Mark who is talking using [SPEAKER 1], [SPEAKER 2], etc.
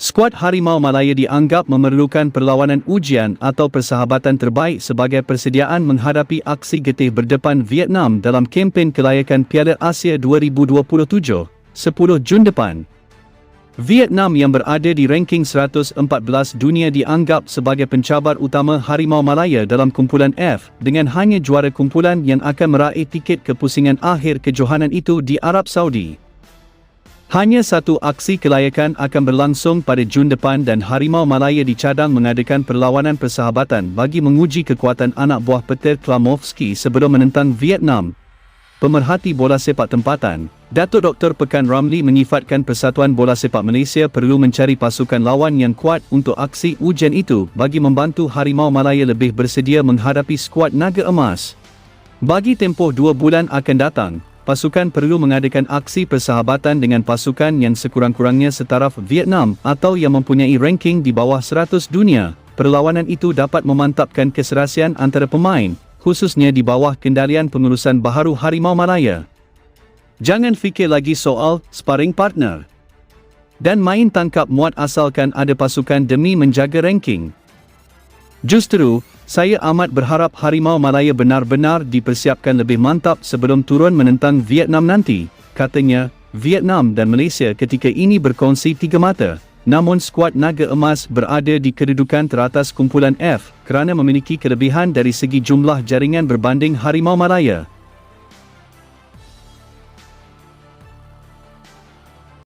[SPEAKER 1] Skuad Harimau Malaya dianggap memerlukan perlawanan ujian atau persahabatan terbaik sebagai persediaan menghadapi aksi getih berdepan Vietnam dalam kempen kelayakan Piala Asia 2027, 10 Jun depan. Vietnam yang berada di ranking 114 dunia dianggap sebagai pencabar utama Harimau Malaya dalam kumpulan F dengan hanya juara kumpulan yang akan meraih tiket kepusingan akhir kejohanan itu di Arab Saudi. Hanya satu aksi kelayakan akan berlangsung pada Jun depan dan Harimau Malaya dicadang mengadakan perlawanan persahabatan bagi menguji kekuatan anak buah petir Klamovski sebelum menentang Vietnam. Pemerhati bola sepak tempatan, Datuk Dr. Pekan Ramli menyifatkan Persatuan Bola Sepak Malaysia perlu mencari pasukan lawan yang kuat untuk aksi ujian itu bagi membantu Harimau Malaya lebih bersedia menghadapi skuad Naga Emas. Bagi tempoh dua bulan akan datang, pasukan perlu mengadakan aksi persahabatan dengan pasukan yang sekurang-kurangnya setaraf Vietnam atau yang mempunyai ranking di bawah 100 dunia. Perlawanan itu dapat memantapkan keserasian antara pemain, khususnya di bawah kendalian pengurusan baharu Harimau Malaya. Jangan fikir lagi soal sparring partner. Dan main tangkap muat asalkan ada pasukan demi menjaga ranking. Justru, saya amat berharap Harimau Malaya benar-benar dipersiapkan lebih mantap sebelum turun menentang Vietnam nanti. Katanya, Vietnam dan Malaysia ketika ini berkongsi tiga mata. Namun skuad Naga Emas berada di kedudukan teratas kumpulan F kerana memiliki kelebihan dari segi jumlah jaringan berbanding Harimau Malaya.